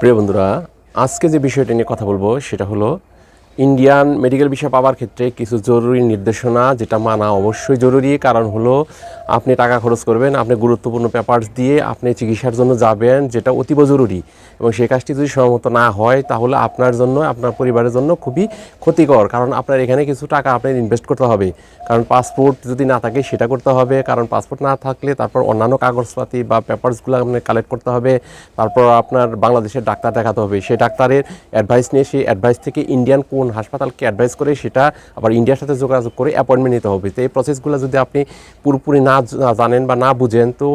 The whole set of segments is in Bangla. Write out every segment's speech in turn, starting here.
প্রিয় বন্ধুরা আজকে যে বিষয়টি নিয়ে কথা বলব সেটা হলো ইন্ডিয়ান মেডিকেল বিষয় পাওয়ার ক্ষেত্রে কিছু জরুরি নির্দেশনা যেটা মানা অবশ্যই জরুরি। কারণ হলো, আপনি টাকা খরচ করবেন, আপনি গুরুত্বপূর্ণ পেপারস দিয়ে আপনি চিকিৎসার জন্য যাবেন, যেটা অতীব জরুরি। এবং সেই কাজটি যদি সময়মতো না হয়, তাহলে আপনার জন্য, আপনার পরিবারের জন্য খুবই ক্ষতিকর। কারণ আপনার এখানে কিছু টাকা আপনার ইনভেস্ট করতে হবে। কারণ পাসপোর্ট যদি না থাকে, সেটা করতে হবে। কারণ পাসপোর্ট না থাকলে তারপর অন্যান্য কাগজপাতি বা পেপার্সগুলো আপনার কালেক্ট করতে হবে। তারপর আপনার বাংলাদেশের ডাক্তার দেখাতে হবে। সেই ডাক্তারের অ্যাডভাইস নিয়ে, সেই অ্যাডভাইস থেকে ইন্ডিয়ান কোন হাসপাতালকে অ্যাডভাইস করে সেটা আবার ইন্ডিয়ার সাথে যোগাযোগ করে অ্যাপয়েন্টমেন্ট নিতে হবে। তো এই প্রসেসগুলো যদি আপনি পুরোপুরি না জানেন বা না বুঝেন, তো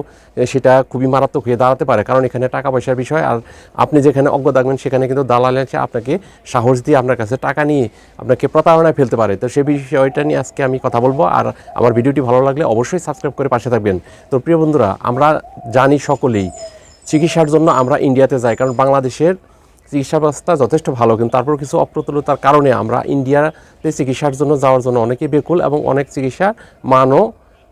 সেটা খুবই মারাত্মক হয়ে দাঁড়াতে পারে। কারণ এখানে টাকা পয়সার বিষয় আর আপনি যেখানে অজ্ঞ থাকবেন, সেখানে কিন্তু দালাল এসে আপনাকে সাহস দিয়ে আপনার কাছে টাকা নিয়ে আপনাকে প্রতারণায় ফেলতে পারে। তো সেই বিষয়টা নিয়ে আজকে আমি কথা বলব। আর আমার ভিডিওটি ভালো লাগলে অবশ্যই সাবস্ক্রাইব করে পাশে থাকবেন। তো প্রিয় বন্ধুরা, আমরা জানি সকলেই চিকিৎসার জন্য আমরা ইন্ডিয়াতে যাই। কারণ বাংলাদেশের চিকিৎসা ব্যবস্থা যথেষ্ট ভালো, কিন্তু তারপর কিছু অপ্রতুলতার কারণে আমরা ইন্ডিয়াতে চিকিৎসার জন্য যাওয়ার জন্য অনেকে বেকুল এবং অনেক চিকিৎসার মানও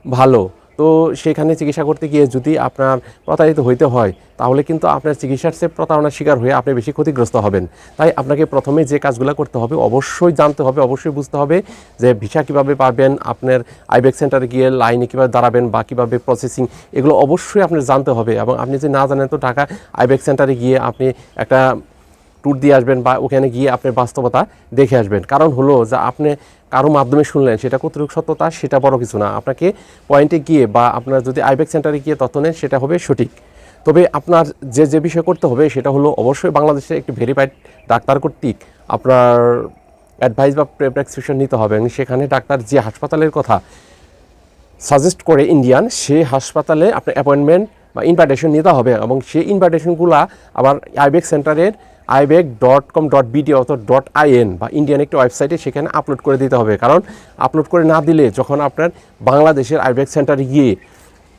ভালো। তো সেখানে চিকিৎসা করতে গিয়ে যদি আপনার প্রতারিত হইতে হয়, তাহলে কিন্তু আপনার চিকিৎসার সে প্রতারণার শিকার হয়ে আপনি বেশি ক্ষতিগ্রস্ত হবেন। তাই আপনাকে প্রথমে যে কাজগুলো করতে হবে অবশ্যই জানতে হবে, অবশ্যই বুঝতে হবে যে ভিসা কীভাবে পাবেন, আপনার আইবেক সেন্টারে গিয়ে লাইনে কীভাবে দাঁড়াবেন বা কীভাবে প্রসেসিং, এগুলো অবশ্যই আপনার জানতে হবে। এবং আপনি যদি না জানেন, তো ঢাকা আইবেক সেন্টারে গিয়ে আপনি একটা ট্যুর দিয়ে আসবেন বা ওখানে গিয়ে আপনি বাস্তবতা দেখে আসবেন। কারণ হলো যে আপনি কারও মাধ্যমে শুনলেন, সেটা কতটুকু সত্যতা সেটা বড় কিছু না। আপনাকে পয়েন্টে গিয়ে বা আপনার যদি আইবেক সেন্টারে গিয়ে তথ্য নেন, সেটা হবে সঠিক। তবে আপনার যে যে বিষয় করতে হবে, সেটা হলো অবশ্যই বাংলাদেশে একটি ভেরিফাইড ডাক্তার কর্তৃক আপনার অ্যাডভাইস বা প্রেসক্রিপশন নিতে হবে এবং সেখানে ডাক্তার যে হাসপাতালের কথা সাজেস্ট করে ইন্ডিয়ান সে হাসপাতালে আপনার অ্যাপয়েন্টমেন্ট বা ইনভাইটেশন নিতে হবে এবং সেই ইনভাইটেশনগুলো আবার আইবেক সেন্টারের IBEC dot com dot BD অথবা ডট আইএন বা ইন্ডিয়ান একটি ওয়েবসাইটে সেখানে আপলোড করে দিতে হবে। কারণ আপলোড করে না দিলে যখন আপনার বাংলাদেশের আইবেক সেন্টারে গিয়ে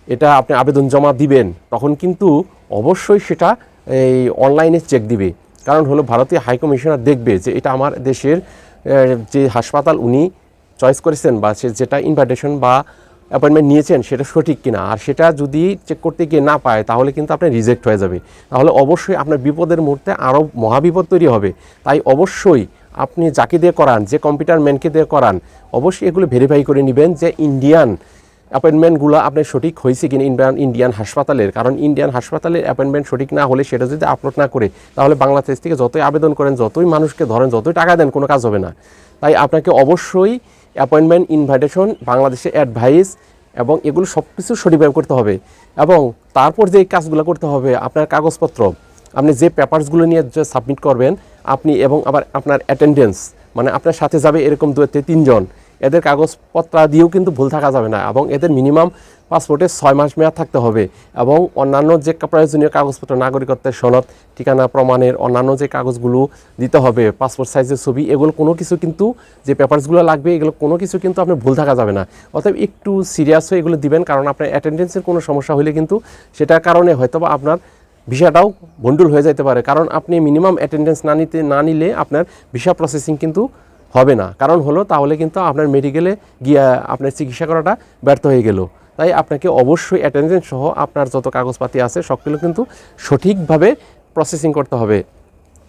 এটা আপনি আবেদন জমা দিবেন, তখন কিন্তু অবশ্যই সেটা এই অনলাইনে চেক দিবে। কারণ হলো ভারতীয় হাই কমিশনার দেখবে যে এটা আমার দেশের যে হাসপাতাল উনি চয়েস করেছেন বা সে যেটা ইনভাইটেশন বা অ্যাপয়েন্টমেন্ট নিয়েছেন, সেটা সঠিক কিনা? আর সেটা যদি চেক করতে গিয়ে না পায়, তাহলে কিন্তু আপনার রিজেক্ট হয়ে যাবে। তাহলে অবশ্যই আপনার বিপদের মুহূর্তে আরও মহাবিপদ তৈরি হবে। তাই অবশ্যই আপনি যাকে দিয়ে করান, যে কম্পিউটার ম্যানকে দিয়ে করান, অবশ্যই এগুলো ভেরিফাই করে নেবেন যে ইন্ডিয়ান অ্যাপয়েন্টমেন্টগুলো আপনার সঠিক হয়েছে কিনা ইন্ডিয়ান ইন্ডিয়ান হাসপাতালের। কারণ ইন্ডিয়ান হাসপাতালের অ্যাপয়েন্টমেন্ট সঠিক না হলে সেটা যদি আপলোড না করে, তাহলে বাংলাদেশ থেকে যতই আবেদন করেন, যতই মানুষকে ধরেন, যতই টাকা দেন, কোনো কাজ হবে না। তাই আপনাকে অবশ্যই অ্যাপয়েন্টমেন্ট ইনভাইটেশন বাংলাদেশে অ্যাডভাইস এবং এগুলো সব কিছু সঠিকভাবে করতে হবে এবং তারপর যে কাজগুলো করতে হবে, আপনার কাগজপত্র, আপনি যে পেপারসগুলো নিয়ে যে সাবমিট করবেন, আপনি এবং আবার আপনার অ্যাটেন্ডেন্স মানে আপনার সাথে যাবে এরকম দু তিনজন এদের কাগজপত্র দিয়েও কিন্তু ভুল থাকা যাবে না এবং এদের মিনিমাম পাসপোর্টে ছয় মাস মেয়াদ থাকতে হবে এবং অন্যান্য যে প্রয়োজনীয় কাগজপত্র, নাগরিকত্বের সনদ, ঠিকানা, প্রমাণের অন্যান্য যে কাগজগুলো দিতে হবে, পাসপোর্ট সাইজের ছবি, এগুলো কোনো কিছু কিন্তু যে পেপারসগুলো লাগবে, এগুলো কোনো কিছু কিন্তু আপনি ভুল থাকা যাবে না। অতএব একটু সিরিয়াস হয়ে এগুলো দিবেন, কারণ আপনার অ্যাটেন্ডেন্সের কোনো সমস্যা হলে কিন্তু সেটার কারণে হয়তো বা আপনার ভিসাটাও ভন্ডুল হয়ে যেতে পারে। কারণ আপনি মিনিমাম অ্যাটেন্ডেন্স না নিতে, না নিলে আপনার ভিসা প্রসেসিং কিন্তু হবে না। কারণ হলো তাহলে কিন্তু আপনার মেডিকেলে গিয়ে আপনার চিকিৎসা করাটা ব্যর্থ হয়ে গেল। তাই আপনাকে অবশ্যই অ্যাটেন্ডেন্স সহ আপনার যত কাগজপাতি আছে সবগুলো কিন্তু সঠিকভাবে প্রসেসিং করতে হবে।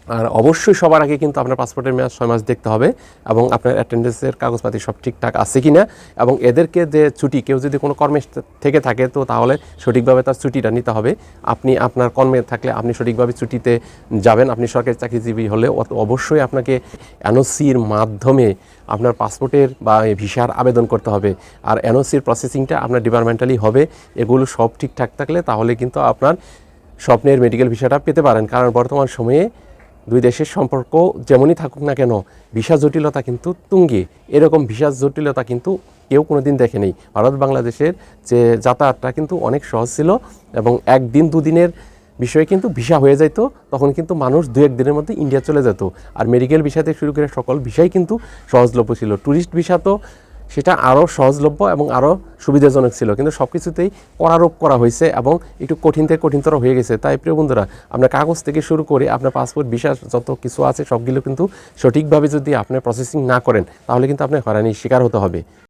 আর অবশ্যই সবার আগে কিন্তু আপনার পাসপোর্টের মেয়াদ ছয় মাস দেখতে হবে এবং আপনার অ্যাটেন্ডেন্সের কাগজপাতি সব ঠিকঠাক আছে কি না এবং এদেরকে যে ছুটি, কেউ যদি কোনো কর্মে থেকে থাকে, তো তাহলে সঠিকভাবে তার ছুটিটা নিতে হবে। আপনি আপনার কর্মে থাকলে আপনি সঠিকভাবে ছুটিতে যাবেন। আপনি সরকারি চাকরিজীবী হলে অবশ্যই আপনাকে এনওসির মাধ্যমে আপনার পাসপোর্টের বা ভিসার আবেদন করতে হবে। আর এনওসির প্রসেসিংটা আপনার ডিপার্টমেন্টালি হবে। এগুলো সব ঠিকঠাক থাকলে তাহলে কিন্তু আপনার স্বপ্নের মেডিকেল ভিসাটা পেতে পারেন। কারণ বর্তমান সময়ে দুই দেশের সম্পর্ক যেমনই থাকুক না কেন, ভিসা জটিলতা কিন্তু তুঙ্গে। এরকম ভিসা জটিলতা কিন্তু কেউ কোনো দিন দেখেনি। ভারত, বাংলাদেশের যে যাতায়াতটা কিন্তু অনেক সহজ ছিল এবং একদিন, দুদিনের বিষয়ে কিন্তু ভিসা হয়ে যেত তখন কিন্তু মানুষ দু এক দিনের মধ্যে ইন্ডিয়া চলে যেত। আর মেডিকেল ভিসা থেকে শুরু করে সকল ভিসাই কিন্তু সহজলভ্য ছিল। ট্যুরিস্ট ভিসা তো সেটা আরও সহজলভ্য এবং আরও সুবিধাজনক ছিল। কিন্তু সব কিছুতেই করারোপ করা হয়েছে এবং একটু কঠিন থেকে কঠিনতর হয়ে গেছে। তাই প্রিয় বন্ধুরা আপনার কাগজ থেকে শুরু করে আপনার পাসপোর্ট বিশ্বাস যত কিছু আছে সবগুলো কিন্তু সঠিকভাবে যদি আপনি প্রসেসিং না করেন, তাহলে কিন্তু আপনি হয়রানির শিকার হতে হবে।